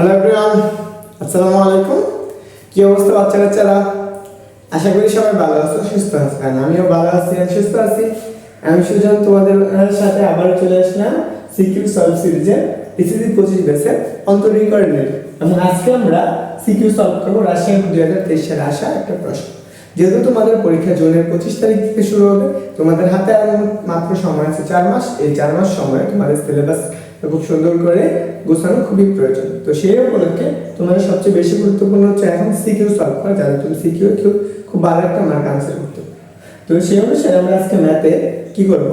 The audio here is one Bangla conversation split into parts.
হ্যালো এভরিওয়ান আসসালামু আলাইকুম কি অবস্থা, বাচ্চা কাচ্চারা? আশা করি সবাই ভালো আছো, সুস্থ আছো। আর আমিও ভালো আছি আর সুস্থ আছি। আমি সুজন, তোমাদের সাথে আবার চলে আসলাম সিকিউ সলভ সিরিজের এসিসি পঁচিশ বেসের অন্তরীকরণের এবং আজকে আমরা সিকিউ সলভ করব রাশিয়ান দুই হাজার তেইশ সালে আসা একটা প্রশ্ন। যেহেতু তোমাদের পরীক্ষা জুনের পঁচিশ তারিখ থেকে শুরু হবে, তোমাদের হাতে আর মাত্র সময় আছে চার মাস। এই চার মাস সময় তোমাদের সিলেবাস খুব সুন্দর করে গোছানো খুবই প্রয়োজন। তো সেই উপলক্ষে তোমাদের সবচেয়ে বেশি গুরুত্বপূর্ণ হচ্ছে এখন সিকিউ সলভ করা, যাতে তুমি সিকিউ কেউ খুব ভালো একটা মার্ক আনসার করতে তো সেই অনুসারে আমরা আজকে ম্যাথে কি করব?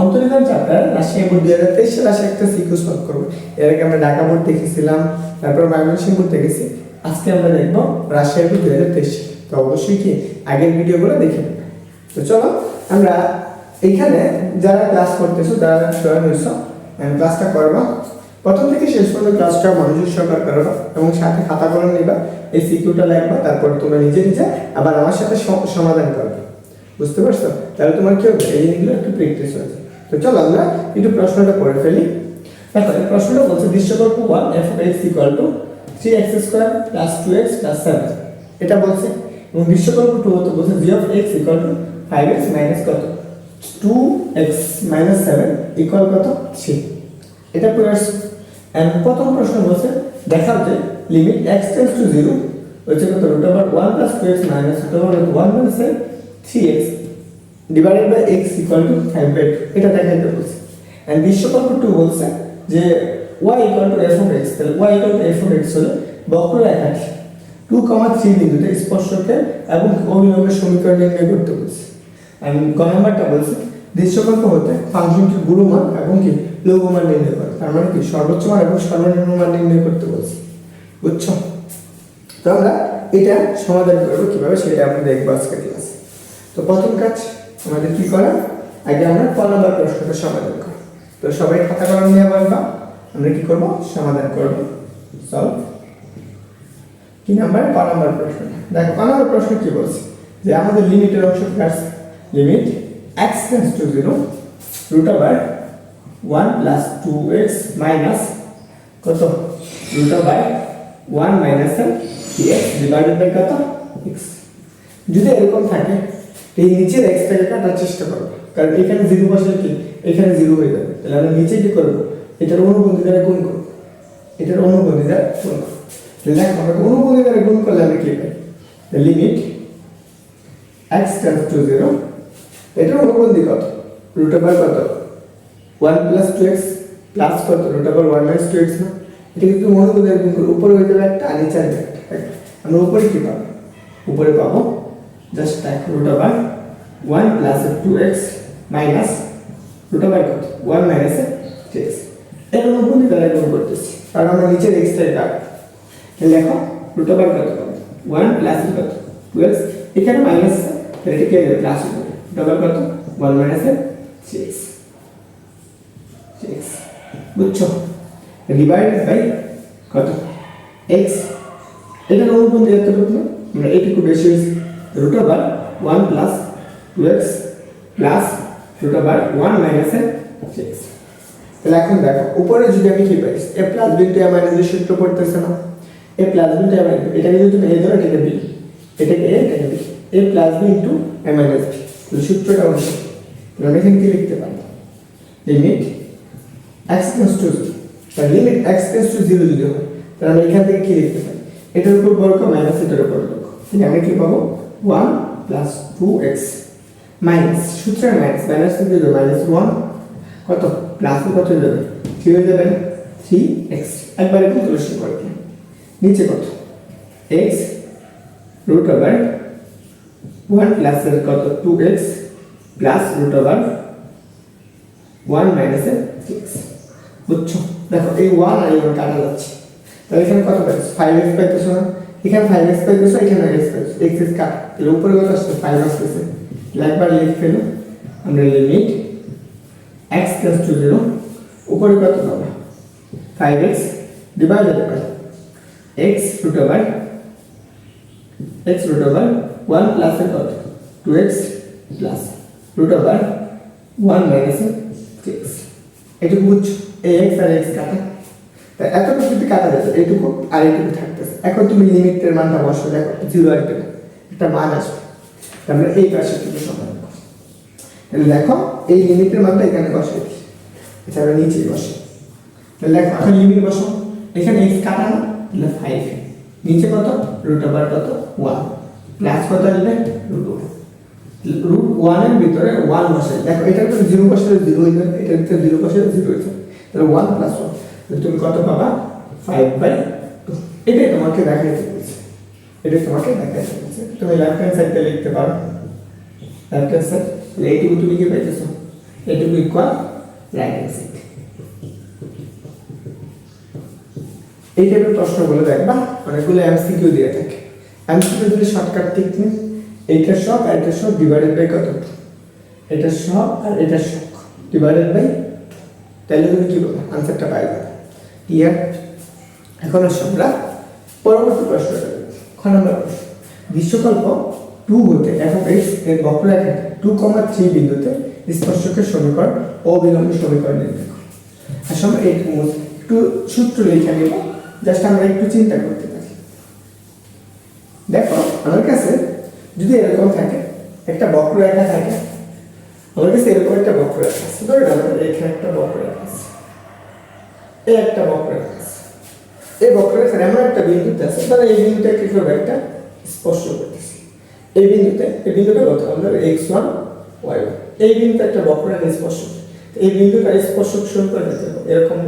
অন্তর্ধান চ্যাপ্টার রাশিয়া বোর্ড দুই হাজার তেইশ আসা একটা সিকিউ সলভ করব। এর আগে আমরা ঢাকা বোর্ড দেখেছিলাম, তারপর ময়মনসিংহ বোর্ড দেখেছি। আজকে আমরা দেখব রাশিয়া বোর্ড দুই হাজার তেইশ তো অবশ্যই কি আগের ভিডিওগুলো দেখে তো চলো, আমরা এইখানে যারা ক্লাস করতেছো, যারা জয়েন ক্লাসটা করবা। প্রথম থেকে শেষ পর্যন্ত ক্লাসটা মনোযোগ সহকার করবা এবং সাথে খাতা কলম নিবা, এই সিকিউটা লিখবা, তারপর তোমরা নিজে নিজে আবার আমার সাথে সমাধান করবে। বুঝতে পারছ? তাহলে তোমার কি হবে? এই জিনিসগুলো একটু প্র্যাকটিস হয়েছে তো চলো আমরা একটু প্রশ্নটা পড়ে ফেলি। দেখো প্রশ্নটা বলছে দৃশ্যকল্প one f x equal to three x square plus two x plus seven এটা বলছে, এবং দৃশ্যকল্প টু হতে বলছে g of x equal to five x minus কত? Two x minus seven equal কত? থ্রি এটা প্রয়াস এন্ড প্রথম প্রশ্ন বলছে, দেখাও যে limit x tends to zero হচ্ছে কত root over one plus two minus root over one minus three divided by x equal to five by two এটা দেখাইতে বলছে। এন্ড বিশ্বকল্প টু বলছে যে y equal to f of x তাহলে y equal to f of x হলে বক্ররেখাটি টু কমা থ্রি বিন্দুতে স্পর্শকে এবং অভিলম্বের সমীকরণ নির্ণয় করতে বলছে। আমি গ নাম্বারটা বলছি, দৃশ্যকল্প হতে ফাংশনটির গুরুমান এবং কি লঘুমান নির্ণয় তার মানে কি? সর্বোচ্চ মান এবং সর্বনিম্ন মান নির্ণয় করতে বলছি। বুঝছ? তো আমরা এটা সমাধান করব কীভাবে সেটা আমরা দেখব আজকে ক্লাস তো প্রথম কাজ, আমাদের কি করা? আগে আমরা ক নম্বর প্রশ্নটা সমাধান করা। তো সবাই খাতা কলম নিয়ে বলবা আমরা কি করব? সমাধান করব। সলভ কি নাম্বার? ক নম্বর প্রশ্ন দেখো, ক নম্বর প্রশ্ন কি বলছে? যে আমাদের লিমিটের অংশ limit x tends to zero root আবার 1 plus 2x minus, कतो? root of by 1 minus x divided by कतो? x. जो तो एक था क्या तो नीचे x का जितना टचिस्ट करो। कल एक है ज़ीरो पर चलती एक है ज़ीरो पे तो तो लाना नीचे जो करो इधर ओनो बंदी करे। कौन को इधर ओनो बंदी करे। कौन को तो लाइक हमारे ओनो बंदी करे कौन को लाने के लिए limit x tends to zero इधर ओनो बंदी करो। root of by कतो one plus two x plus কত? Root over one minus two x না? এটা কিন্তু অনুবন্ধী দ্বারা গুণ করব উপরে হয়ে যাবে একটা আর নিচে আসবে একটা আমরা উপরে কি পাবো? উপরে পাবো জাস্ট এক root over one plus two x minus root over কত? ওয়ান মাইনাস এক্সের অনুবন্ধী দ্বারা গুণ করতেছি। কারণ আমরা নিচের এক্সটাই কাট লেখো রুট ওভার কত পাবো? ওয়ান প্লাস কত? টু এক্স এখানে মাইনাস এটাকে প্লাস ওভার কত? ওয়ান মাইনাস সিক্স বুঝছ? ডিভাইডেড বাই কত? এক্স এটার অনুবন্ধী এতটুকু না আমরা এইটুকু হয়েছে। Root over one plus two x plus root over one minus six তাহলে এখন দেখো, উপরে যদি আমি কি পাই, a plus b to a minus b সূত্র পড়তেছে না। A plus b to a minus এটাকে যদি তুমি এ ধরো, এটাকে বি এটাকে এ এটাকে b a plus b into a minus b সূত্রটা তাহলে আমরা এখানে কি লিখতে পারি? লিমিট এক্স টেন্স টু তাহলে limit x tends to zero যদি হয়, তাহলে আমরা এখান থেকে কি লিখতে পারি? এটার উপর বর্গ মাইনাস এটার উপর বর্গ। তাহলে আমরা কি পাবো? One plus two x minus সূত্রের মাইনাস মাইনাস থেকে যাবে মাইনাস ওয়ান কত? প্লাস কত যাবে? থ্রি হয়ে যাবে? থ্রি এক্স একবারে ক্যালকুলেশন করে দিলাম নিচে কত? এক্স রুট ওভার ওয়ান প্লাসের কত? Two x plus root over one মাইনাসের সিক্স বুঝছ? দেখো, এই ওয়ান আর এই ওয়ান যাচ্ছে। তাহলে এখানে কত পাইছো ফাইভ এক্স পাইতেছো না? এখানে ফাইভ এক্স পাইতেছো, এখানে এক্স পাইছো এক্স এক্স কাট। তাহলে উপরে কত আসছে? ফাইভ আসতেছে। একবার লিখ ফেলো আমরা limit x plus two zero উপরে কত পাবো? Five x divided by x root over x root over one প্লাসের কত? Two x plus root over one মাইনাসের সিক্স এটুকু বুঝছ? এক্স আর এক্স কাটা। তা এতটুকু যদি কাটা যাচ্ছে এইটুকু আর এইটুকু থাকতেছে। এখন তুমি লিমিটের মানটা বসো, দেখো জিরো আসবে না একটা মান আসবে। তাহলে এই পাশে থেকে সমান করো। তাহলে দেখো, এই লিমিটের মানটা এখানে বসে দিই এছাড়া নিচে বসে। তাহলে দেখো, এখন লিমিট বসো। এখানে এক্স কাটা না তাহলে ফাইভ নিচে কত? রুট ওভার কত? ওয়ান প্লাস কত আসবে? রুট ওয়ান রুট ওয়ানের ভিতরে ওয়ান বসে। দেখো, এটার ভিতরে জিরো বসে জিরো হয়ে যাবে, এটার ভিতরে জিরো বসে জিরো হয়ে যাবে। তাহলে ওয়ান প্লাস ওয়ান তুমি কত পাবা? ফাইভ বাই টু এটাই তোমাকে দেখাইতে বলছে এটাই তোমাকে দেখাইতে বলছে তুমি লেফট হ্যান্ড সাইডে লিখতে পারো। লেফট হ্যান্ড সাইড তাহলে এইটুকু তুমি কি পাইতেছো? এইটুকু ইকুয়াল রাইট হ্যান্ড সাইড এই টাইপের প্রশ্নগুলো দেখবা। অনেকগুলো এমসিকিউ দিয়ে থাকে। এমসিকিউ দিলে শর্টকাট টেকনিক এইটা সব আর এটার সব ডিভাইডেড বাই কত? এটা সব আর এটা সব ডিভাইডেড বাই তাহলে তুমি কি বলবে আনসারটা পাইবে। ক্লিয়ার এখন আসো আমরা পরবর্তী প্রশ্নটা খ নম্বর প্রশ্ন। বিশ্বকল্প টু হতে এখন এক্সের বক্ররেখা টু কমা থ্রি বিন্দুতে স্পর্শকের সমীকরণ অবিলম্ব সমীকরণ নির্ণয় করো। একটু একটু সূত্র লিখে নেব জাস্ট আমরা একটু চিন্তা করতে পারি। দেখো আমার কাছে যদি এরকম থাকে, একটা বক্ররেখা থাকে আমার কাছে এরকম একটা বক্ররেখা আছে। ধরে আমার এখানে একটা বক্ররেখা আছে। এই একটা বক্ররেখা আছে। এই বক্ররেখার এমন একটা বিন্দুতে আছে ধরো এই বিন্দুটা কি করবে একটা? স্পর্শ করতেছে। এই বিন্দুতে, এই বিন্দুটা কত? আমরা এক্স ওয়ান, ওয়াই ওয়ান। এই বিন্দুতে একটা বক্ররেখা স্পর্শ এই বিন্দুটা স্পর্শক সমীকরণ হবে। এরকম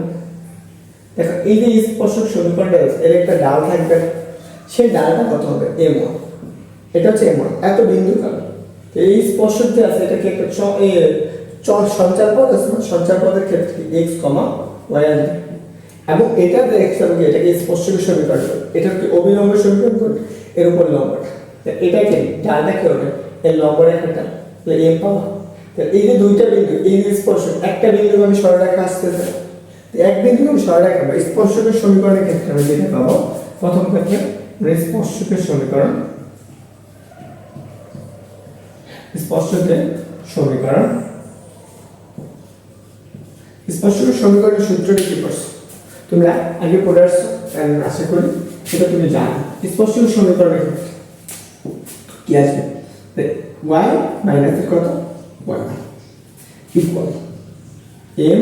দেখো, এই যে স্পর্শক সমীকরণটা আছে এর একটা ডাল থাকবে। সেই ডালটা কত হবে? M one. এটা হচ্ছে এম ওয়ান। এত বিন্দু তো এই স্পর্শক যে আছে এটাকে একটা চ সঞ্চার পদ আছে না? সঞ্চার পদের ক্ষেত্রে এক্স কমা ওয়াই আসবে এবং এটা এক্স এবং এটাকে স্পর্শকের সমীকরণ। এটা কি অবিলম্ব সমীকরণ? এর উপর লম্বটা তো এটাকে ডালটা কি হবে? এই লম্ব রেখাটা এম পাওয়া। এই যে দুইটা বিন্দু, এই যে স্পর্শক, একটা বিন্দু আমি সরলরেখা আসতেছে তো এক বিন্দু আমি সরলরেখা বা স্পর্শকের সমীকরণের ক্ষেত্রে আমি যেটা পাবো, প্রথম ক্ষেত্রে স্পর্শকের সমীকরণ স্পর্শকের সমীকরণ। স্পর্শকের সমীকরণের সূত্রটি কি পড়ছো তোমরা আগে পড়ে আসছো and আশা করি সেটা তুমি জানো। স্পর্শকের সমীকরণের কি আসবে ওয়াই মাইনাস কত? ওয়াই ইকুয়াল এম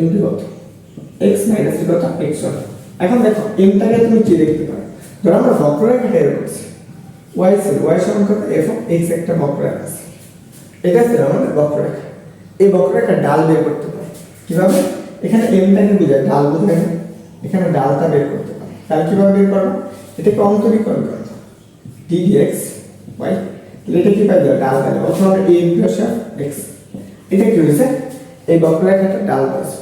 ইন্টু কত? এক্স মাইনাস কত? এক্স ওয়ান এখন দেখো এমটাকে তুমি কি দেখতে পারো? ধরো আমরা বক্ররেখাটা এরকম আছে। ওয়াই ওয়াই সমান কত? এফ এক্স একটা বক্ররেখা আছে। এটা ছিল আমাদের বক্ররেখা। এই বক্ররেখার ডাল বের করতে পারি। কীভাবে? এখানে এমটাকে বোঝায়, ডাল বোঝায় এখানে ডালটা বের করতে পারি। তাহলে কীভাবে বের করব? এটাকে অন্তরীকরণ করব ডি এক্স ওয়াই তাহলে এটা কি পাই? ডাল পাই। অথবা আমরা এ প্লাস এক্স এটা কী হয়েছে? এই বক্ররেখাটা ডাল পাইছে।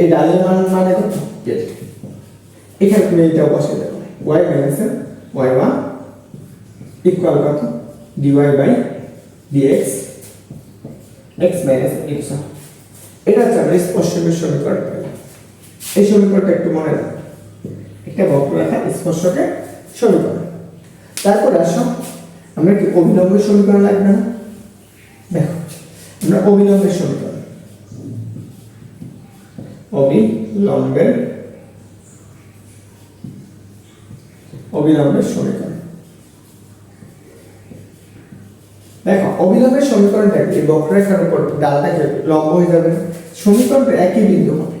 এই ডালের মান মানে কত? এখানে তুমি এটা বসে দেবে। Y minus y one equal কত? Dy by dx x minus x এটা হচ্ছে আমরা স্পর্শকের সমীকরণ। এই সমীকরণটা একটু মনে রাখো। একটা বক্ররেখা স্পর্শকের সমীকরণ। তারপর আসো, আমরা কি অবিলম্বের সমীকরণ লাগবে না? দেখো, আমরা অবিলম্বের সমীকরণ। অবিলম্বের অবিলম্বের সমীকরণ। দেখো অবিলম্বের সমীকরণটা কি বক্ররেখার উপর ডালটা কি হবে? লম্ব হয়ে যাবে, সমীকরণটা একই বিন্দু হবে।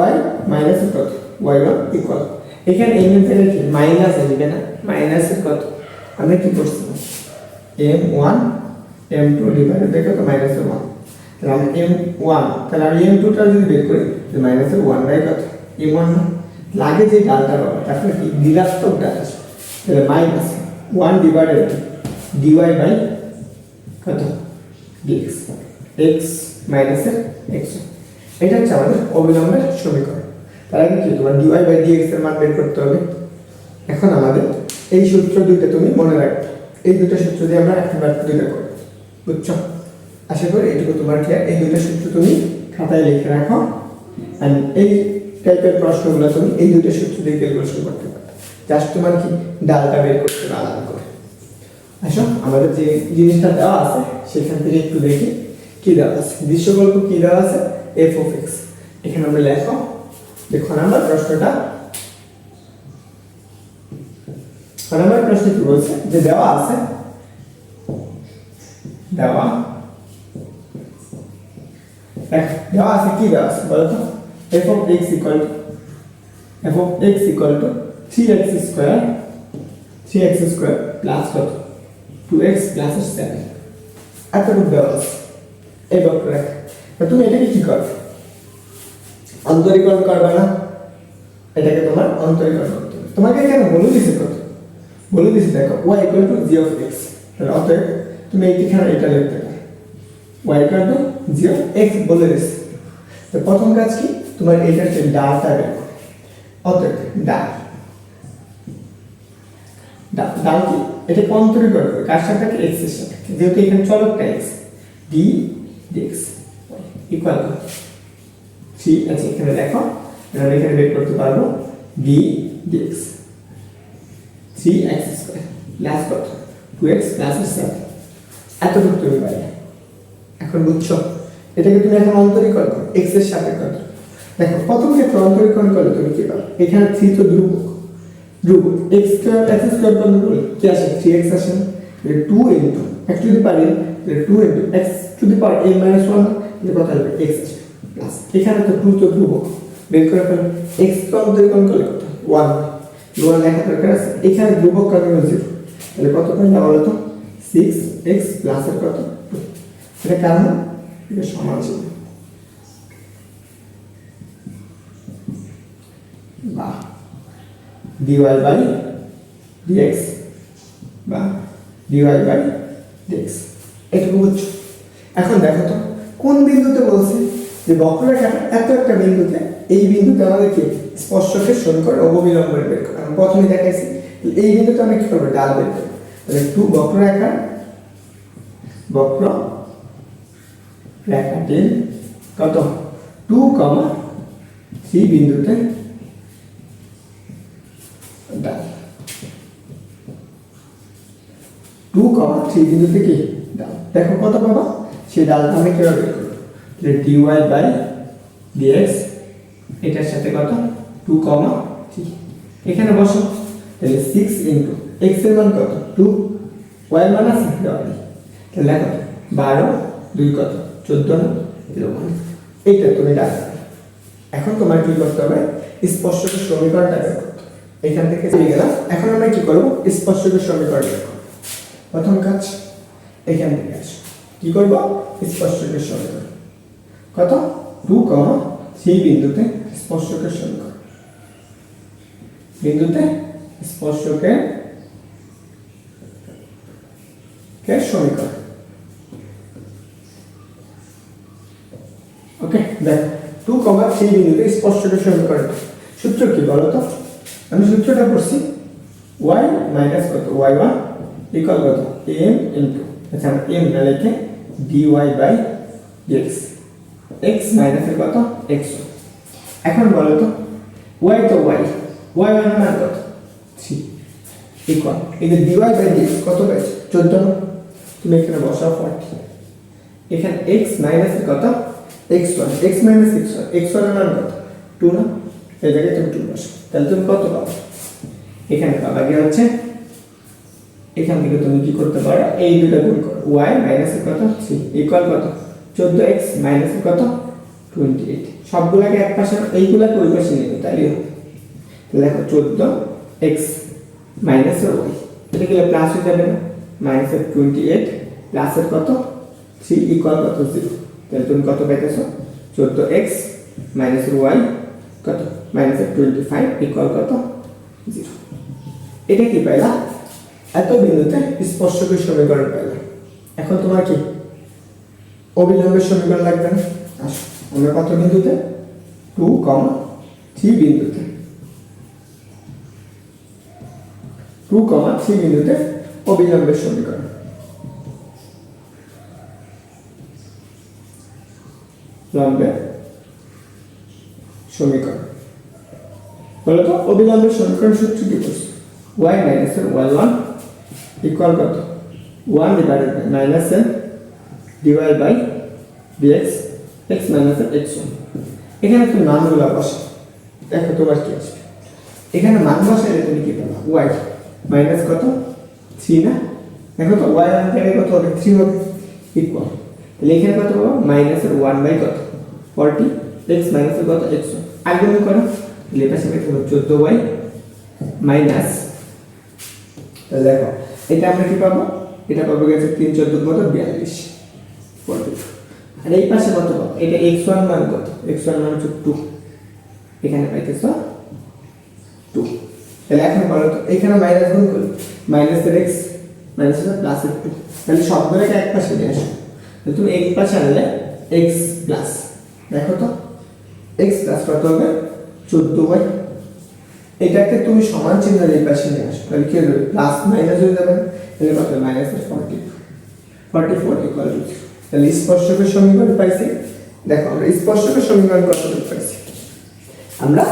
y মাইনাস কত? y ওয়ান ইকুয়াল এখানে এম এর কি মাইনাস আসবে না মাইনাসের কত? আমরা কি করছি? M one m two divided by কত? মাইনাসের ওয়ান তাহলে এম ওয়ান তাহলে আমি এম টুটা যদি বের করি, তাহলে মাইনাসের ওয়ান বাই কত? এম ওয়ান লাগে যে ডালটা পাবো তারপরে কি ঋণাত্মক ডাল আসবে তাহলে minus one divided dy by কত? ডিএক্স এক্স মাইনাসের এক্স এটা হচ্ছে আমাদের অবিলম্বের সমীকরণ। তার আগে কি তোমার ডিওয়াই বাই ডিএক্স এর মান বের করতে হবে? এখন আমাদের এই সূত্র দুইটা তুমি মনে রাখবে। এই দুটো সূত্র দিয়ে আমরা একবার দুইটা করব। বুঝছ? আশা করি এটুকু তোমার খেয়াল এই দুটো সূত্র তুমি খাতায় লিখে রাখো। And এই টাইপের প্রশ্নগুলো তুমি এই দুটো সূত্র দিয়ে ক্যালকুলেশন করতে পারবে জাস্ট তোমার কি ডালটা বের করতে আলাদা করে। আসো আমাদের যে জিনিসটা দেওয়া আছে, সেখান থেকে একটু দেখি, কি দেওয়া আছে? দৃশ্যকল্প কি দেওয়া আছে? এফ অফ এক্স এখানে আমরা লেখো, দেখো নাম্বার, প্রশ্নটা। ছ প্রশ্ন কি বলছে? যে দেওয়া আছে, দেওয়া। দেওয়া আছে, কি দেওয়া আছে বলো তো? F of x equal f of x equal to three x square three x square plus কত? টু এক্স প্লাস সেভেন এতটুকু দেওয়া আছে এই বক্ররেখা তুমি এটাকে কি করবে অন্তরীকরণ করবে না? এটাকে তোমার অন্তরীকরণ করতে হবে। তোমাকে এখানে বলে দিছে কত বলে দিছে দেখো, y equal to g of x অতএব, তুমি এইখানে এটা লিখতে পারো। y equal to g of x বলে দিছে তো প্রথম কাজ কি? তোমার এটার যে ডালটা বের। অতএব ডাল- ডাল কি? এটা অন্তরীকরণ করবে কার সাথে? এক্সের সাথে। যেহেতু এখানে চলকটা x d dx equal three আচ্ছা এখানে দেখো। আমরা এখানে বের করতে পারব। D dx three x square plus কত? টু এক্স প্লাস সেভেন এতটুকু তুমি পাইলে এখন বুঝছ? এটাকে তুমি এখন অন্তরীকরণ করো। এক্সের সাথে কত দেখো, প্রথম ক্ষেত্রে অন্তরীকরণ করলে তুমি কি পাবে? এখানে থ্রি তো ধ্রুবক। ধ্রুবক এক্স স্কোয়ার এক্স স্কোয়ার বন্ধ কি আসে? থ্রি এক্স আসে two into x to the power n two into x to the power n minus one এটা কত আসবে। এক্স প্লাস এখানে তো টু তো ধ্রুবক। বের করে ফেলো এক্স কে অন্তরীকরণ করলে কত? ওয়ান ওয়ান লেখা দরকার আছে। এখানে ধ্রুবক কত জিরো তাহলে কত পাইলে বলো তো সিক্স এক্স প্লাসের কত? এটা কারণ এটা সমান ছিল। বা dy বাই dx বা dy বাই dx এটুকু বুঝছ? এখন দেখো তো, কোন বিন্দুতে বলছে যে বক্ররেখাটা এত একটা বিন্দুতে, এই বিন্দুতে আমাদেরকে স্পর্শকে সমীকরণ অববিলম্বনে বের করো। আমি প্রথমে দেখাইছি, এই বিন্দুতে আমরা কি করব? ডাল বের করব। তাহলে টু বক্ররেখা, বক্র রেখাটির কত? টু কমা থ্রি বিন্দুতে ডাল টু কমা থ্রি বিন্দুতে কি? ডাল। দেখো কত পাবা? সেই ডালটা আমি কীভাবে বের করব? ডিওয়াই বাই ডিএক্স এটার সাথে কত? টু কমা থ্রি এখানে বসো। তাহলে সিক্স ইন্টু এক্সের মান কত? টু ওয়াই মান আছে? তাহলে দেখো, বারো, দুই কত? চোদ্দ না? এইটা তুমি ডাকবে এখন তোমার কি করতে হবে? স্পর্শকের সমীকরণটা। এখান থেকে পেয়ে গেলাম। এখন আমরা কি করব? স্পর্শকের সমীকরণ করব। প্রথম কাজ, এখান থেকে আসো। কি করব? স্পর্শকের সমীকরণ কত? টু কমা সেই বিন্দুতে স্পর্শকের সমীকরণ বিন্দুতে স্পর্শকের কে? সমীকরণ। ওকে, দেখ। টু কমা থ্রি বিন্দুতে স্পর্শকের সমীকরণ সূত্র কি বলো তো আমি সূত্রটা করছি ওয়াই মাইনাস কত? ওয়াই ওয়ান ইকুয়াল কত? এম ইন্টু আচ্ছা আমরা এম না লিখে d y by dx x মাইনাসের কত? এক্স এখন বলো তো ওয়াই তো ওয়াই ওয়াই ওয়ান মান কত? থ্রি ইকুয়াল এই যে ডিওয়াই বাই ডিএক্স কত পেয়েছে? চোদ্দ। তুমি এখানে বসাও ফর্টি এখানে এক্স মাইনাসের কত? X one x minus x one x one মান কত? টু না। এই জায়গায় তুমি টু বসো তাহলে তুমি কত পাবো? এখানে পাবা গিয়ে হচ্ছে, এখান থেকে তুমি কি করতে পারো? এই দুটো গুণ করো। ওয়াই মাইনাসের কত? থ্রি ইকুয়াল কত? চোদ্দ এক্স মাইনাসের কত? টোয়েন্টি এইট সবগুলোকে এক পাশে এইগুলোকে ওই পাশে নেবে তাহলে তাহলে দেখো, চোদ্দ এক্স মাইনাসের ওয়াই এটা গেলে প্লাস হয়ে যাবে না। মাইনাসের টোয়েন্টি এইট প্লাসের কত? থ্রি ইকুয়াল কত? জিরো তাহলে তুমি কত পাইতেছো? চোদ্দ এক্স মাইনাসের ওয়াই কত? মাইনাসের টোয়েন্টি ফাইভ ইকুয়াল কত? জিরো এটা কি পাইলা? এত বিন্দুতে স্পর্শকের সমীকরণ পাইলা। এখন তোমার কি? অবিলম্বের সমীকরণ লাগবে না? আসো, আমরা কত বিন্দুতে? টু কমা থ্রি বিন্দুতে। টু কমা থ্রি বিন্দুতে অবিলম্বের সমীকরণ। লম্বের সমীকরণ। বলো তো অবিলম্বের সমীকরণ সূত্র কি বলছে ওয়াই মাইনাস এর ওয়াই ওয়ান ইকুয়াল কত? ওয়ান ডিভাইডেড বাই মাইনাস এর divide by dx x minus এর এক্স ওয়ান এখানে তুমি মানগুলো বসে। দেখো তোমার কি আসবে। এখানে মান বসাইলে তুমি কি পাবা? ওয়াই মাইনাস কত? থ্রি না? দেখো তো ওয়াই ওয়ান থেকে কত হবে? থ্রি হবে। ইকুয়াল তাহলে এখানে কত পাবো? মাইনাসের ওয়ান বাই কত? ফর্টি এক্স মাইনাসের কত এক্স আগে করো তাহলে এটা সেটা হলো চোদ্দ ওয়াই মাইনাস তাহলে দেখো এটা আমরা কি পাবো? এটা পাবো গেছে তিন, চোদ্দ, কত? বিয়াল্লিশ। আর এই পাশে কত পাবো? এটা এক্স ওয়ান মান কত? এক্স ওয়ান মান হচ্ছে টু এখানে পাইতেছ টু তাহলে এখন বলো তো, এখানে মাইনাস গুণ করি। মাইনাসের এক্স মাইনাসের প্লাসের টু তাহলে সবগুলোকে এক পাশে নিয়ে আসো তুমি এক পাশে আনলে এক্স প্লাস দেখো তো? এক্স প্লাস কত হবে? চোদ্দ বাই এটাকে তুমি সমান চিহ্ন এই পাশে নিয়ে আসো। তাহলে কি হবে প্লাস মাইনাস হয়ে যাবে। তাহলে কত মাইনাসের forty forty four equal to তাহলে স্পর্শকের সমীকরণ পাইছি। দেখো, আমরা স্পর্শকের সমীকরণ কতটুকু পাইছি? আমরা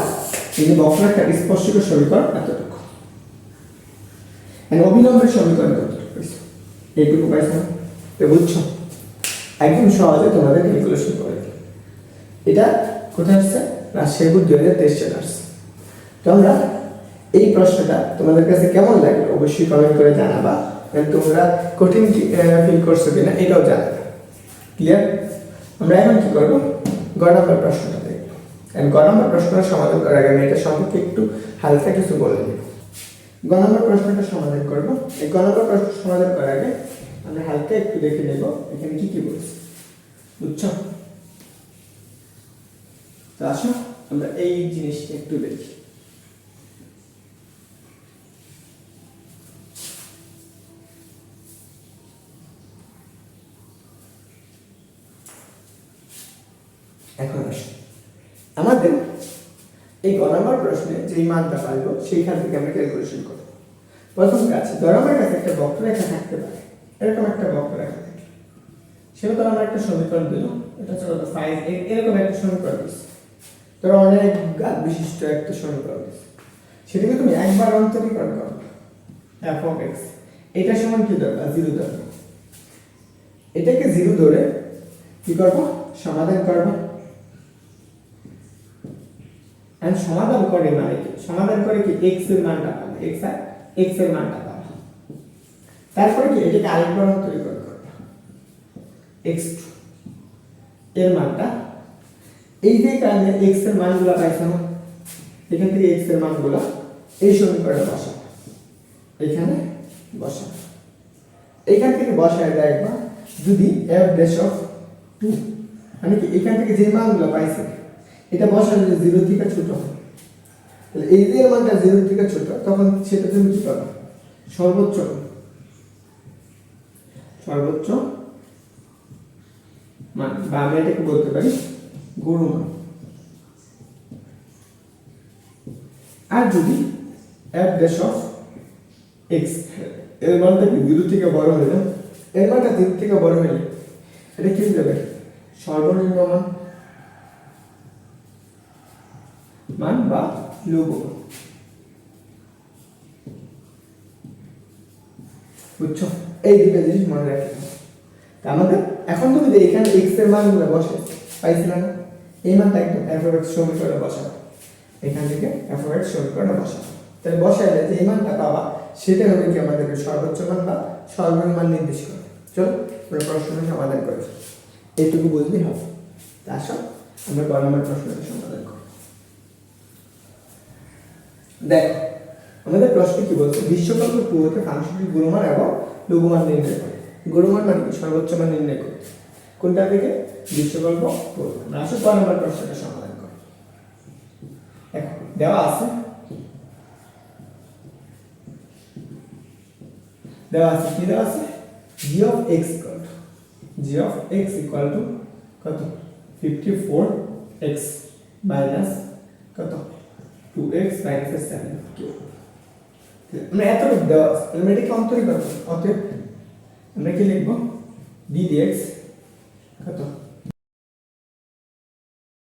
এই যে বক্ররেখার স্পর্শকের সমীকরণ এতটুকু। এখন অভিলম্বের সমীকরণ কতটুকু পাইছো। এইটুকু পাইছো তো বুঝছ? একদম সহজে তোমাদের ক্যালকুলেশন করে। এটা কোথায় আসছে? রাজশাহী বোর্ড দুই হাজার তেইশ সালে আসছে। তো এই প্রশ্নটা তোমাদের কাছে কেমন লাগল অবশ্যই কমেন্ট করে জানাবা। এবং তোমরা কঠিন ফিল করছ কিনা এটাও জানাবে। ক্লিয়ার আমরা এখন কি করব? গ নম্বর প্রশ্নটা দেখব। And গ নম্বর প্রশ্নটা সমাধান করার আগে আমি এটা সম্পর্কে একটু হালকা কিছু বলে দেব গ নম্বর প্রশ্নটা সমাধান করব। এই গ নম্বর প্রশ্ন সমাধান করার আগে আমরা হালকা একটু দেখে নেব এখানে কি কি বলছে। বুঝছ? তো আসো, আমরা এই জিনিসটা একটু দেখি। এখন আসো। আমাদের এই গ নম্বর প্রশ্নে যেই মানটা পাইব, সেইখান থেকে আমরা ক্যালকুলেশন করব। প্রথম কাজ ধরো আমার কাছে একটা বক্ররেখা থাকতে পারে। এরকম একটা বক্ররেখা থাকে। সেটা ধরো আমরা একটা সমীকরণ দিল এটা চলো ফাইভ এরকম একটা সমীকরণ দিচ্ছে ধরো অনেক গাত বিশিষ্ট একটা সমীকরণ সেটাকে তুমি একবার অন্তরীকরণ করো এফ অফ এক্স এটা সমান কি দরকার? জিরো দরকার। এটাকে জিরো ধরে কি করব? সমাধান করব। এন্ড সমাধান করে মানে কি? সমাধান করে কি? X এর মানটা পাবে। X আর x এর মানটা পাবে। তারপরে কি? এটাকে আরেকবার অন্তরীকরণ করবে x এর মানটা এই যে কারণে x এর মানগুলো পাইছো না এখান থেকে x এর মানগুলো এই সমীকরণে বসা এখানে বসা এখান থেকে বসায় একবার, যদি f ড্যাশ অফ 2 মানে কি এখান থেকে যে মানগুলো পাইছে, এটা বসালে যদি জিরো থেকে ছোট হয়। তাহলে এই যে মানটা জিরো থেকে ছোট, তখন সেটা তুমি কি পাবে সর্বোচ্চ সর্বোচ্চ মান, বা আমি এটাকে বলতে পারি গুরু আর যদি এফ ড্যাশ অফ এক্সের মানটা কি জিরো থেকে বড় হয়ে যায় এর মানটা জিরো থেকে বড় হলে এটা কি যাবে? সর্বনিম্ন মান মান বা লঘু মান। বুঝছ? এই দুটো জিনিস মনে রাখতে আমাদের, এখন তুমি এখানে এক্সের মানগুলো বসে, পাইছিলাম না। এই মানটা একদম এফ এক্স সমীকরণে বসাবো। এখান থেকে এফ এক্স সমীকরণে বসাবো। তাহলে বসাইলে যে এই মানটা সেটা হবে কি আমাদের সর্বোচ্চ মান বা সর্বনিম্ন মান নির্দেশ করে। চলো সমাধান এইটুকু বুঝলেই হবে। তা আমরা গ নম্বর সমাধান করি। দেখো, আমাদের প্রশ্ন কি বলছে? বিশ্বকল্প টুতে ফাংশনটি গুণমান এবং লঘুমান নির্ণয় করে। গুণমান মানে কি? সর্বোচ্চ মান নির্ণয় করে। কোনটা থেকে বিশ্বকল্প টু আমরা আসো ক নম্বর প্রশ্নটা সমাধান করি। দেওয়া আছে? দেওয়া আছে, কি দেওয়া আছে? G of x equal to g of x equal to কত? ফিফটি ফোর এক্স মাইনাস কত টু এক্স মাইনাস সেভেন আমরা এতটুকু দেওয়া আছে। এটাকে অন্তরীকরণ করব। অতএব আমরা কি লিখব? ডি ডি এক্স কত